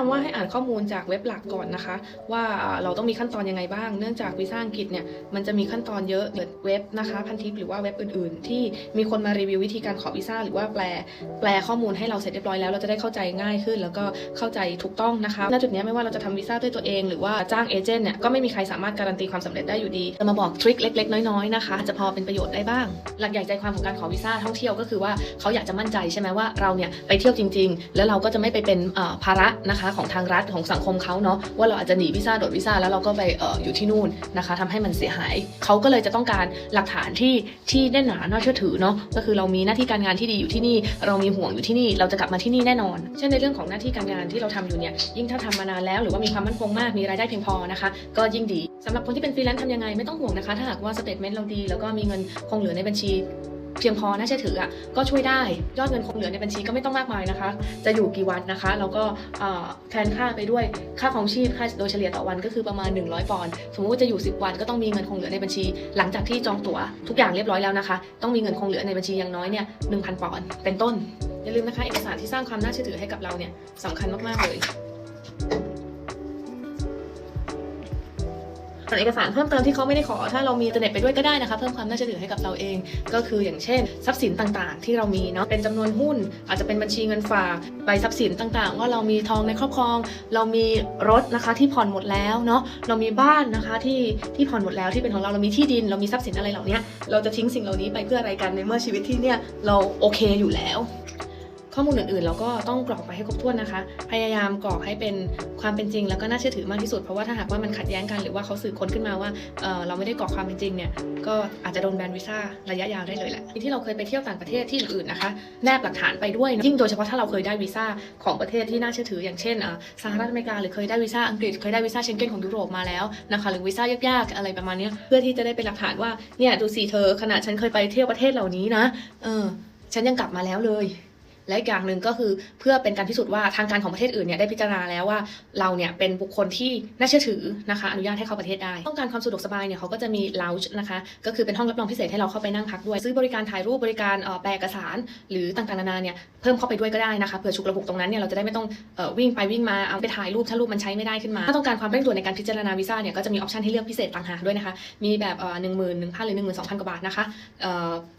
คำว่าให้อ่านข้อมูลจากเว็บหลักก่อนนะคะ ว่าเราต้องมีขั้นตอนยังไงบ้าง เนื่องจากวีซ่าอังกฤษเนี่ยมันจะมีขั้นตอนเยอะเกิดเว็บนะคะ พันทิปหรือว่าเว็บอื่นๆ ที่มีคนมารีวิววิธีการขอวีซ่าหรือว่าแปลแปลข้อมูลให้เราเสร็จเรียบร้อยแล้วเราจะได้เข้าใจง่ายขึ้น แล้วก็เข้าใจถูกต้องนะคะณจุดนี้ไม่ว่าเราจะทำวีซ่าด้วยตัวเอง หรือว่าจ้างเอเจนต์เนี่ยก็ไม่มีใครสามารถการันตีความสำเร็จได้อยู่ดีจะมาบอกทริคเล็ก ๆ น้อยๆนะคะจะพอเป็นประโยชน์ได้บ้าง หลักใหญ่ใจความของการขอวีซ่าท่องเที่ยวก็คือว่าเขาอยากจะมั่นใจใช่ไหมว่าเราเนี่ยไปเที่ยวจริง ๆ แล้วเราก็จะไม่ไปเป็นภาระนะคะของทางรัฐของสังคมเขาเนาะว่าเราอาจจะหนีวีซ่าโดดวีซ่าแล้วเราก็ไปเอออยู่ที่นู่นนะคะทำให้มันเสียหายเขาก็เลยจะต้องการหลักฐานที่ที่แน่นหนาน่าเชื่อถือเนาะก็คือเรามีหน้าที่การงานที่ดีอยู่ที่นี่ เรามีห่วงอยู่ที่นี่ เราจะกลับมาที่นี่แน่นอน เช่นในเรื่องของหน้าที่การงานที่เราทำอยู่เนี่ยยิ่งถ้าทำมานานแล้วหรือว่ามีความมั่นคงมากมีรายได้เพียงพอนะคะ ก็ยิ่งดีสำหรับคนที่เป็นฟรีแลนซ์ทำยังไงไม่ต้องห่วงนะคะ ถ้าหากว่าสเตทเมนต์เราดี แล้วก็มีเงินคงเหลือในบัญชี เพียงพอน่าเชื่อถืออะก็ช่วยได้ยอดเงินคงเหลือในบัญชีก็ไม่ต้องมากมายนะคะ จะอยู่กี่วันนะคะแล้วก็แทนค่าไปด้วยค่าของชีพค่าโดยเฉลี่ยต่อวันก็คือประมาณ 100 ปอนด์สมมติว่าจะอยู่ 10 วันก็ต้องมีเงินคงเหลือในบัญชี หลังจากที่จองตั๋วทุกอย่างเรียบร้อยแล้วนะคะ ต้องมีเงินคงเหลือในบัญชีอย่างน้อยเนี่ย1,000ปอนด์เป็นต้นอย่าลืมนะคะเอกสารที่สร้างความน่าเชื่อถือให้กับเราเนี่ยสำคัญมากๆเลย เอกสารเพิ่มเติมที่เขาไม่ได้ขอ ถ้าเรามีอินเทอร์เน็ตไปด้วยก็ได้นะคะ เพิ่มความน่าเชื่อถือให้กับเราเอง ก็คืออย่างเช่น ทรัพย์สินต่างๆ ที่เรามีเนาะเป็นจำนวนหุ้น อาจจะเป็นบัญชีเงินฝากใบทรัพย์สินต่างๆ ว่าเรามีทองในครอบครอง เรามีรถนะคะที่ผ่อนหมดแล้วเนาะเรามีบ้านนะคะที่ที่ผ่อนหมดแล้วที่เป็นของเราเรามีที่ดิน เรามีทรัพย์สินอะไรเหล่านี้เราจะทิ้งสิ่งเหล่านี้ไปเพื่ออะไรกันในเมื่อชีวิตที่เนี่ยเราโอเคอยู่แล้ว ข้อมูลอื่นๆ เราก็ต้องกรอกไปให้ครบถ้วนนะคะ พยายามกรอกให้เป็นความเป็นจริง แล้วก็น่าเชื่อถือมากที่สุด เพราะว่าถ้าหากว่ามันขัดแย้งกันหรือว่าเขาสืบค้นขึ้นมาว่าเเราไม่ได้กรอกความเป็นจริงเนี่ย ก็อาจจะโดนแบนวีซ่าระยะยาวได้เลยแหละ ที่เราเคยไปเที่ยวต่างประเทศที่อื่นๆนะคะ แนบหลักฐานไปด้วยยิ่งโดยเฉพาะถ้าเราเคยได้วีซ่าของประเทศที่น่าเชื่อถืออย่างเช่นสหรัฐอเมริกาหรือเคยได้วีซ่าอังกฤษเคยได้วีซ่าเชงเก้นของยุโรปมาแล้วนะคะหรือวีซ่ายากๆอะไรประมาณนี้เพื่อที่จะได้เป็นหลักฐานว่าเนี่ยดูสิเธอขณะฉันเคยไปเที่ยวประเทศเหล่านี้นะเออฉันยังกลับมาแล้วเลย และอีกอย่างหนึ่งก็คือเพื่อเป็นการพิสูจน์ว่าทางการของประเทศอื่นเนี่ยได้พิจารณาแล้วว่าเราเนี่ยเป็นบุคคลที่น่าเชื่อถือนะคะอนุญาตให้เข้าประเทศได้ ต้องการความสะดวกสบายเนี่ยเขาก็จะมี lounge นะคะก็คือเป็นห้องรับรองพิเศษให้เราเข้าไปนั่งพักด้วย ซื้อบริการถ่ายรูปบริการเอ่อแปลเอกสาร หรือต่างๆนานาเนี่ยเพิ่มเข้าไปด้วยก็ได้นะคะเผื่อฉุกระหุกตรงนั้นเนี่ยเราจะได้ไม่ต้องวิ่งไปวิ่งมาเอาไปถ่ายรูปถ้ารูปมันใช้ไม่ได้ขึ้นมาถ้าต้องการความเร่งด่วนในการพิจารณาวีซ่าเนี่ยก็จะมีออปชันให้เลือกพิเศษต่างหากด้วยนะคะมีแบบหนึ่งหมื่นหนึ่งพันหรือหนึ่งหมื่นสองพันกว่าบาทนะคะ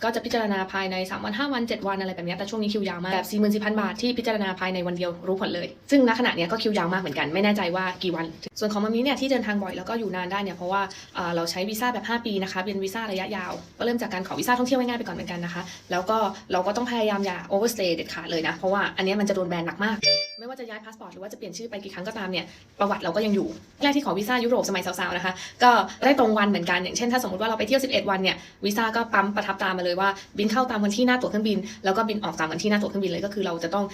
ก็จะพิจารณาภายใน 3 วัน 5 วัน 7 วันอะไรแบบนี้แต่ช่วงนี้คิวยาวมากแบบ4 4 0 0 0 บาทที่พิจารณาภายในวันเดียวรู้ผลเลย ซึ่งณขณะนี้ก็คิวยาวมากเหมือนกันไม่แน่ใจว่ากี่วัน ส่วนของมามีเนี่ยที่เดินทางบ่อยแล้วก็อยู่นานได้เนี่ยเพราะว่าเราใช้วีซ่าแบบ 5 ปีนะคะเป็นวีซ่าระยะยาวก็เริ่มจากการขอวีซ่าท่องเที่ยวง่ายๆไปก่อนเหมือนกันนะคะ แล้วก็เราก็ต้องพยายามอย่า overstay เด็ดขาดเลยนะ เพราะว่าอันนี้มันจะโดนแบนหนักมาก ไม่ว่าจะย้ายพาสปอร์ตหรือว่าจะเปลี่ยนชื่อไปกี่ครั้งก็ตามเนี่ยประวัติเราก็ยังอยู่แรกที่ขอวีซ่ายุโรปสมัยสาวๆนะคะก็ได้ตรงวันเหมือนกันอย่างเช่นถ้าสมมติว่าเราไปเที่ยว 11 วันเนี่ยวีซ่าก็ปั๊มประทับตามมาเลยว่าบินเข้าตามวันที่หน้าตั๋วเครื่องบินแล้วก็บินออกตามวันที่หน้าตั๋วเครื่องบินเลยก็คือเราจะต้อง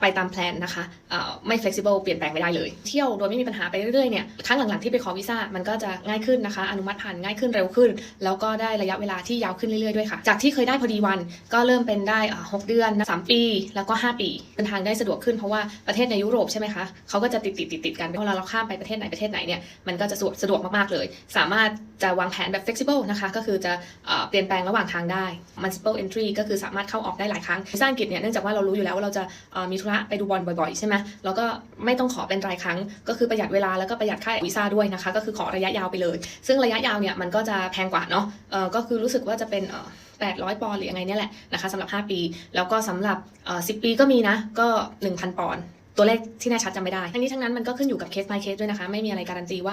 ไปตามแพลนนะคะเอ่อไม่ flexible เปลี่ยนแปลงไม่ได้เลย เที่ยวโดยไม่มีปัญหาไปเรื่อยๆเนี่ยครั้งหลังๆที่ไปขอวีซ่ามันก็จะง่ายขึ้นนะคะ อนุมัติผ่านง่ายขึ้นเร็วขึ้น แล้วก็ได้ระยะเวลาที่ยาวขึ้นเรื่อยๆด้วยค่ะ จากที่เคยได้พอดีวันก็เริ่มเป็นได้อ่าหกเดือนสามปี แล้วก็ 5 ปีเดินทางได้สะดวกขึ้นเพราะว่าประเทศในยุโรปใช่ไหมคะเขาก็จะติดติดติดติดกันเวลาเราข้ามไปประเทศไหนประเทศไหนเนี่ยมันก็จะสะดวกสะดวกมากๆเลย สามารถจะวางแผนแบบ flexible นะคะก็คือจะเอ่อเปลี่ยนแปลงระหว่างทางได้ multiple entry ก็คือสามารถเข้าออกได้หลายครั้งวีซ่าอังกฤษเนี่ยเนื่องจากว่าเรารู้อยู่แล้วว่าเราจะมีธุระไปดูบอลบ่อยๆ ใช่ไหมแล้วก็ไม่ต้องขอเป็นรายครั้ง ก็คือประหยัดเวลาแล้วก็ประหยัดค่าวีซ่าด้วยนะคะ ก็คือขอระยะยาวไปเลย ซึ่งระยะยาวเนี่ยมันก็จะแพงกว่าเนาะก็คือรู้สึกว่าจะเป็น800 ปอนด์หรือยังไงเนี่ยแหละนะคะสำหรับ 5 ปี แล้วก็สำหรับ 10 ปีก็มีนะก็ 1,000 ปอนด์ตัวเลขที่แน่ชัดจำไม่ได้ ทั้งนี้ทั้งนั้นมันก็ขึ้นอยู่กับเคส by เคสด้วยนะคะ ไม่มีอะไรการันตีว่า